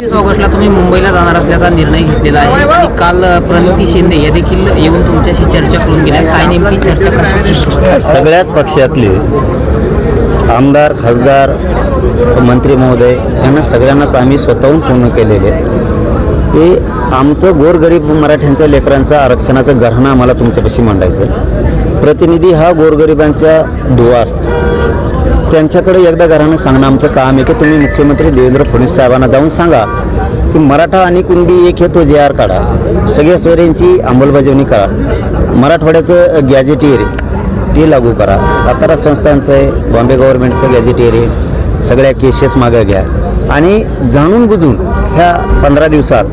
तीस ऑगस्टला तुम्ही मुंबईला जाणार असल्याचा निर्णय घेतलेला आहे. आणि काल प्रणिती शिंदे या देखील येऊन तुमच्याशी चर्चा करून गेल्या. काय नेमकी चर्चा कशी सगळ्याच पक्षातले आमदार खासदार मंत्री महोदय यांना सगळ्यांनाच आम्ही स्वतःहून पूर्ण केलेले. हे आमचं गोरगरीब मराठ्यांच्या लेकरांचं आरक्षणाचं गरहाणं आम्हाला तुमच्यापाशी मांडायचं प्रतिनिधी हा गोरगरिबांचा दुवा असतो. त्यांच्याकडे एकदा घरानं सांगणं आमचं काम आहे की तुम्ही मुख्यमंत्री देवेंद्र फडणवीस साहेबांना जाऊन सांगा की मराठा आणि कुणबी एक हे तो जे आर काढा. सगळ्या सोयऱ्यांची अंमलबजावणी करा. मराठवाड्याचं गॅजेटियर आहे ते लागू करा. सातारा संस्थांचं आहे बॉम्बे गव्हर्नमेंटचं गॅजेटियर आहे सगळ्या केसेस मागं घ्या. आणि जाणून बुजून ह्या पंधरा दिवसात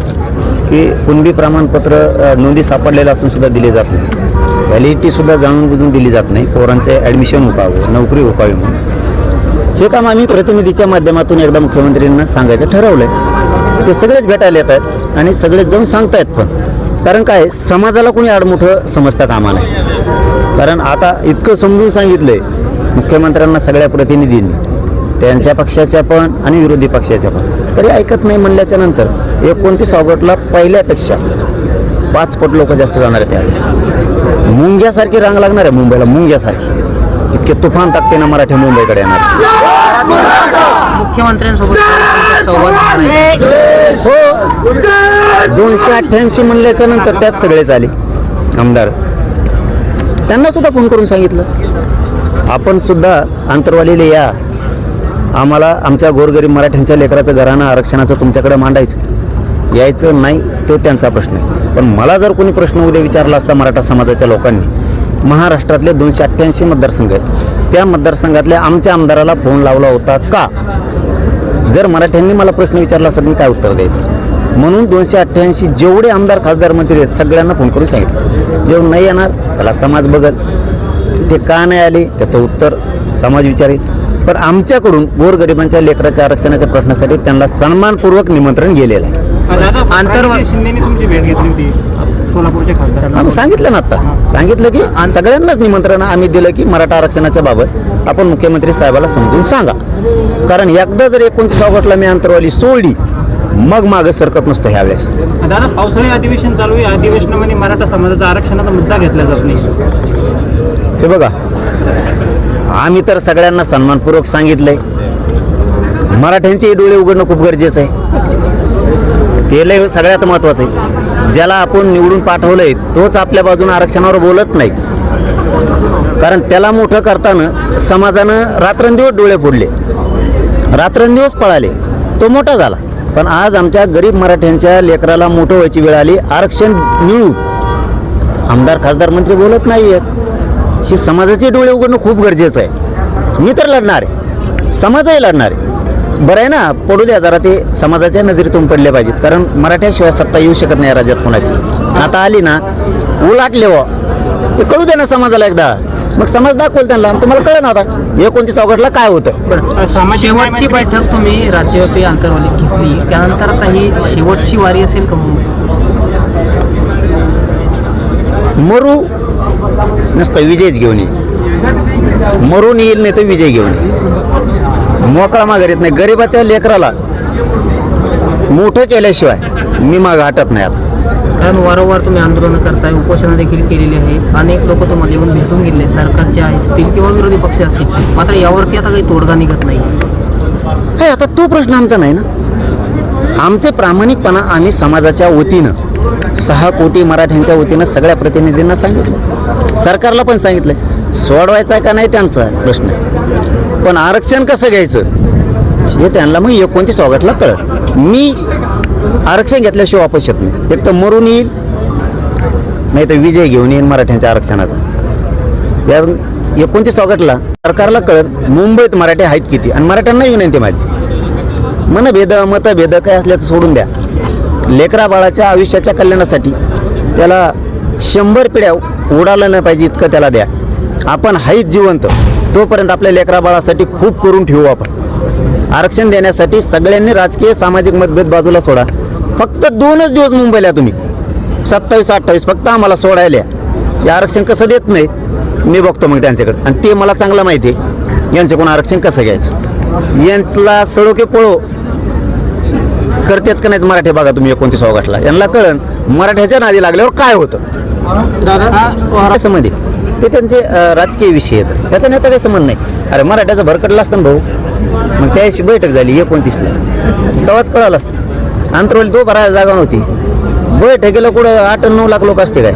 की कुणबी प्रमाणपत्र नोंदी सापडलेलं असून सुद्धा दिले जात नाही. व्हॅलिडिटीसुद्धा जाणून बुजून दिली जात नाही. पोरांचे ॲडमिशन उपावं नोकरी उपावी म्हणून. हे काम आम्ही प्रतिनिधीच्या माध्यमातून एकदा मुख्यमंत्र्यांना सांगायचं ठरवलंय. ते सगळेच भेटायला येत आहेत आणि सगळे जाऊन सांगतायत पण. कारण काय समाजाला कोणी आडमुठं समजता कामा नाही कारण आता इतकं समजून सांगितलंय मुख्यमंत्र्यांना सगळ्या प्रतिनिधींनी. त्यांच्या पक्षाच्या पण आणि विरोधी पक्षाच्या पण. तरी ऐकत नाही म्हणल्याच्या नंतर एकोणतीस ऑगस्टला पहिल्यापेक्षा पाच पट लोक जास्त जाणार आहेत त्यावेळेस. मुंग्यासारखी रांग लागणार आहे मुंबईला मुंग्यासारखी. इतके तुफान ताकदीनं मराठी मुंबईकडे येणार. मुख्यमंत्र्यांसोबत संवाद. हो. दोनशे अठ्ठ्याऐंशी म्हणल्याच्या नंतर त्यात सगळेच आले आमदार. त्यांना सुद्धा फोन करून सांगितलं. आपण सुद्धा आंतरवालीला या. आम्हाला आमच्या गोरगरीब मराठ्यांच्या लेकराचं घराणं आरक्षणाचं तुमच्याकडे मांडायचं. यायचं नाही तो त्यांचा प्रश्न आहे. पण मला जर कोणी प्रश्न उद्या विचारला असता मराठा समाजाच्या लोकांनी महाराष्ट्रातले दोनशे अठ्ठ्याऐंशी मतदारसंघ आहेत. त्या मतदारसंघातल्या आमच्या आमदाराला फोन लावला होता का? जर मराठ्यांनी मला प्रश्न विचारला असता मी काय उत्तर द्यायचं? म्हणून दोनशे अठ्ठ्याऐंशी जेवढे आमदार खासदार मंत्री आहेत सगळ्यांना फोन करून सांगितलं. जेव्हा नाही येणार त्याला समाज बघल. ते का नाही आले त्याचं उत्तर समाज विचारेल. पण आमच्याकडून गोरगरिबांच्या लेकराच्या आरक्षणाच्या प्रश्नासाठी त्यांना सन्मानपूर्वक निमंत्रण गेलेलं आहे. तुमची भेट घेतली होती. सोलापूरचे खासदार. आम्ही सांगितलं ना आता. सांगितलं की सगळ्यांनाच निमंत्रण आम्ही दिलं की मराठा आरक्षणाच्या बाबत आपण मुख्यमंत्री साहेबाला समजून सांगा. कारण एकदा जर एकोणतीस ऑगस्टला मी अंतरवाली सोडली मग मागं सरकत नसतं ह्यावेळेस. दादा पावसाळी अधिवेशन चालू आहे. अधिवेशनामध्ये मराठा समाजाचा आरक्षणाचा मुद्दा घेतला जात नाही. हे बघा. आम्ही तर सगळ्यांना सन्मानपूर्वक सांगितलंय. मराठ्यांचे डोळे उघडणं खूप गरजेचं आहे. हे लय सगळ्यात महत्वाचं आहे. ज्याला आपण निवडून पाठवलंय तोच आपल्या बाजूने आरक्षणावर बोलत नाही. कारण त्याला मोठं करताना समाजानं रात्रंदिवस डोळे फोडले. रात्रंदिवस पळाले. तो मोठा झाला. पण आज आमच्या गरीब मराठ्यांच्या लेकराला मोठं व्हायची वेळ आली. आरक्षण मिळू आमदार खासदार मंत्री बोलत नाही आहेत ही समाजाचे डोळे उघडणं खूप गरजेचं आहे. मी तर लढणार. आहे समाजही लढणार. आहे बरं आहे ना? पडू द्या जरा ते समाजाच्या नजरेतून पडले पाहिजेत. कारण मराठ्याशिवाय सत्ता येऊ शकत नाही राज्यात कोणाची. आता आली ना उलाटले व हे कळू दे ना समाजाला एकदा. मग समाज दाखवेल त्यांना तुम्हाला कळलं ना आता. एकोणतीस ऑगस्टला काय होतं? शेवटची बैठक तुम्ही राज्यव्यापी आंतरवालीत घेतली. त्यानंतर आता ही शेवटची वारी असेल का मरू नसतं विजयच घेऊन येईल मरून येईल नाही तर विजय घेऊन येईल मोकळा माघार येत नाही. गरिबाच्या लेकराला मोठं केल्याशिवाय मी माग हटत नाही आता. कारण वारंवार तुम्ही आंदोलनं करताय उपोषणं देखील केलेली आहे. अनेक लोक तुम्हाला येऊन भेटून गेले सरकारचे असतील किंवा विरोधी पक्ष असतील. मात्र यावरती आता काही तोडगा निघत नाही. हे आता तो प्रश्न आमचा नाही ना? आमचे प्रामाणिकपणा आम्ही समाजाच्या वतीनं सहा कोटी मराठ्यांच्या वतीनं सगळ्या प्रतिनिधींना सांगितलं. सरकारला पण सांगितलं सोडवायचा आहे का नाही त्यांचा प्रश्न आहे. पण आरक्षण कसं घ्यायचं? हे त्यांना मग एकोणतीस ऑगस्टला कळत मी आरक्षण घेतल्याशिवाय वापस येत नाही. एक तर मरून येईल नाही तर विजय घेऊन येईल मराठ्यांच्या आरक्षणाचा. या एकोणतीस ऑगस्टला सरकारला कळत मुंबईत मराठी आहेत किती? आणि मराठ्यांना विनंती माझी. मनभेद मतभेद काय असल्याचं सोडून द्या. लेकरा बाळाच्या आयुष्याच्या कल्याणासाठी त्याला शंभर पिढ्या उडालं नाही पाहिजे इतकं त्याला द्या. आपण हाईत जिवंत. तोपर्यंत आपल्या लेकरा बाळासाठी खूप करून ठेवू आपण. आरक्षण देण्यासाठी सगळ्यांनी राजकीय सामाजिक मतभेद बाजूला सोडा. फक्त दोनच दिवस मुंबईला तुम्ही. सत्तावीस अठ्ठावीस फक्त आम्हाला सोडायला हे आरक्षण कसं देत नाहीत? मी बघतो मग त्यांच्याकडे. आणि ते मला चांगलं माहिती आहे. यांच्याकडून आरक्षण कसं घ्यायचं? यांचला सळो की पळो? करतात का नाहीत मराठी? बघा तुम्ही एकोणतीस ऑगस्टला यांना कळन मराठ्याच्या नादी लागल्यावर काय होतं? दादा संबंधी ते त्यांचे राजकीय विषय आहेत. त्याचा नेता काही संबंध नाही. अरे मराठ्याचा भरकटला असतं ना भाऊ. मग त्याशी बैठक झाली एकोणतीसला. तेव्हाच कळालं असतं. आंतरवली तो बारा जागा नव्हती. बैठकीला कुठं आठ नऊ लाख लोक असते काय?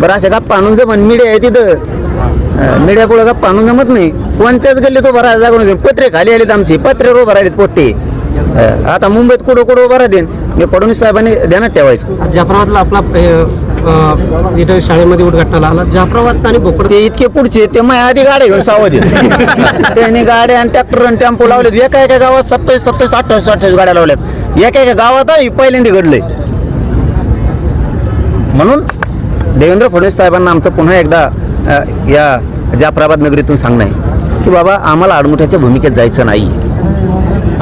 बरं अशा गप्पा आणून जमन. मीडिया आहे तिथं. मीडिया पुढं गप्पा आणून जमत नाही. कोणत्याच गल्ली तो बरा जागा नव्हती. पत्रे खाली आलेत आमची. पत्रे उभं राहिलेत पोट्टे. आता मुंबईत कुठं कुठं उभं राहते हे फडणवीस साहेबांनी ध्यानात ठेवायचं. जाफराबादला आपला अ, इथं शाळेमध्ये उद्घाटनाला आला. जाफराबाद आणि भोकर ते इतके पुढचे ते माझ्या आधी गाड्या घेऊन सावध आहेत. त्यांनी गाड्या आणि ट्रॅक्टर आणि टेम्पो लावलेत. एका एका गावात सत्तावीस सत्तावीस अठ्ठावीस अठ्ठावीस गाड्या लावल्यात. एका एका गावात ही पहिल्यांदा घडलंय. म्हणून देवेंद्र फडणवीस साहेबांना आमचं पुन्हा एकदा अ, या जाफराबाद नगरीतून सांगणं आहे की बाबा आम्हाला आडमुठ्याच्या भूमिकेत जायचं नाही.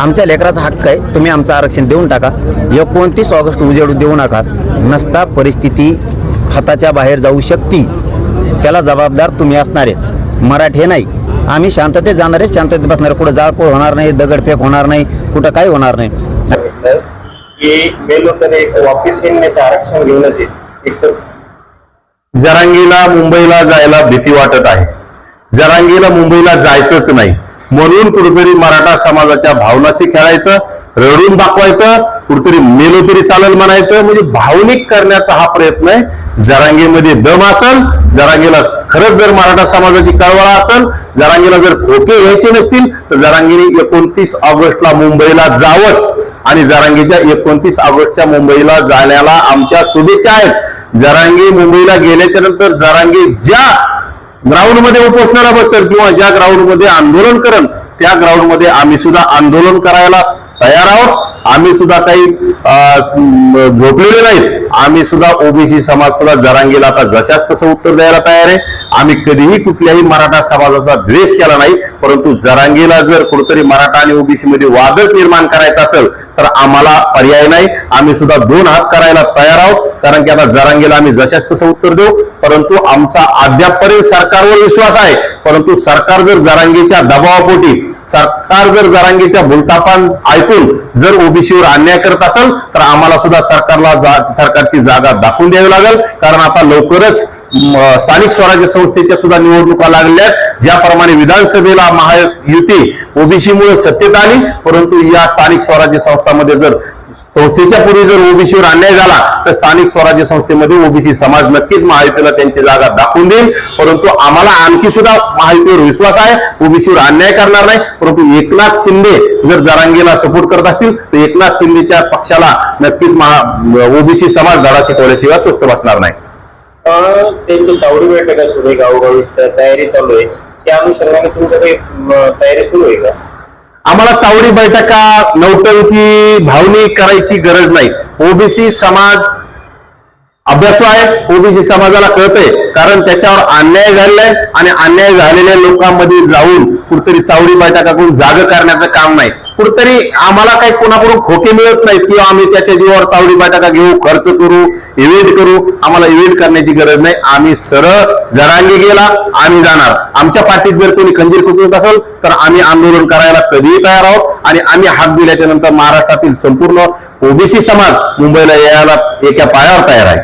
आमच्या लेकराचा हक्क आहे. तुम्ही आमचं आरक्षण देऊन टाका. एकोणतीस ऑगस्ट उजेडू देऊ नका. नसता परिस्थिती हाताच्या बाहेर जाऊ शकती. त्याला जबाबदार तुम्ही असणार आहेत. मराठे नाही. आम्ही शांततेत जाणार आहे. शांततेत बसणार. कुठं जाळपोळ होणार नाही दगडफेक होणार नाही कुठं काही होणार नाही. आरक्षण घेऊनच जरांगीला मुंबईला जायला भीती वाटत आहे. जरांगीला मुंबईला जायचंच नाही. म्हणून कुठेतरी मराठा समाजाच्या भावनाशी खेळायचं रडून दाखवायचं कुठेतरी मेलो तरी चालेल म्हणायचं. म्हणजे भावनिक करण्याचा हा प्रयत्न आहे. जरांगेमध्ये दम असेल जरांगेला खरंच जर मराठा समाजाची कळवळा असेल जरांगेला जर खोके घ्यायचे नसतील तर जरांगीने एकोणतीस ऑगस्टला मुंबईला जावंच. आणि जरांगीच्या एकोणतीस ऑगस्टच्या मुंबईला जाण्याला आमच्या शुभेच्छा आहेत. जरांगी मुंबईला गेल्याच्यानंतर जरांगी ज्या ग्राउंडमध्ये उपोषणाला बसेल किंवा ज्या ग्राउंडमध्ये आंदोलन करेल त्या ग्राउंडमध्ये आम्ही सुद्धा आंदोलन करायला तयार आहोत. आम्ही सुद्धा काही झोपलेले नाहीत. आम्ही सुद्धा ओबीसी समाज सुद्धा जरांगीला आता जशाच तसं उत्तर द्यायला तयार आहे. आम्ही कधीही कुठल्याही मराठा समाजाचा द्वेष केला नाही परंतु जरांगीला जर कुठेतरी मराठा आणि ओबीसी मध्ये वादच निर्माण करायचा असेल तर आम्हाला पर्याय नाही. आम्ही सुद्धा दोन हात करायला तयार आहोत. कारण की आता जरांगीला आम्ही जशाच तसं उत्तर देऊ परंतु आमचा अद्यापपर्यंत सरकारवर विश्वास आहे. परंतु सरकार जर जरांगीच्या दबावापोटी सरकार जर जरांगीच्या भूलतापान ऐकून जर ओबीसीवर अन्याय करत असेल तर आम्हाला सुद्धा सरकारला जा- सरकारची जागा दाखवून द्यावी लागेल. कारण आता लवकरच स्थानिक स्वराज्य संस्थेच्या सुद्धा निवडणुका लागल्या ज्याप्रमाणे विधानसभेला महायुती ओबीसीमुळे सत्तेत आली. परंतु या स्थानिक स्वराज्य संस्थांमध्ये जर संस्थेच्या पूर्वी जर ओबीसीवर अन्याय झाला तर स्थानिक स्वराज्य संस्थेमध्ये ओबीसी समाज नक्कीच महायुतीला त्यांची जागा दाखवून देईल. परंतु आम्हाला आणखी सुद्धा महायुतीवर विश्वास आहे ओबीसीवर अन्याय करणार नाही. परंतु एकनाथ शिंदे जर जरांगीला सपोर्ट करत असतील तर एकनाथ शिंदेच्या पक्षाला नक्कीच ओबीसी समाज धडा शिकवल्याशिवाय स्वस्त बसणार नाही. त्यांची चावडी बैठक आहे सुरू आहे गावोगावी तयारी चालू आहे. त्या अनुषंगाने तुमच्या काही तयारी सुरू आहे का? आम्हाला चावडी बैठका नौटंकी भावनिक करायची गरज नाही. ओबीसी समाज अभ्यासू आहे ओबीसी समाजाला कळतंय. कारण त्याच्यावर अन्याय झालेला आहे आणि अन्याय झालेल्या लोकांमध्ये जाऊन कुठतरी चावडी बैठका करून जाग करण्याचं काम नाही. कुठतरी आम्हाला काही कोणाकडून खोटे मिळत नाहीत किंवा आम्ही त्याच्या जीवावर चावडी बैठका घेऊ खर्च करू इव्हेंट करू आम्हाला इव्हेंट करण्याची गरज नाही. आम्ही सरळ जरांगी गेला आम्ही जाणार. आमच्या पाठीत जर कोणी खंजीर कुटुंब असेल तर आम्ही आंदोलन करायला कधीही तयार आहोत आणि आम्ही हात दिल्याच्या नंतर महाराष्ट्रातील संपूर्ण ओबीसी समाज मुंबईला यायला एका पायावर तयार आहे.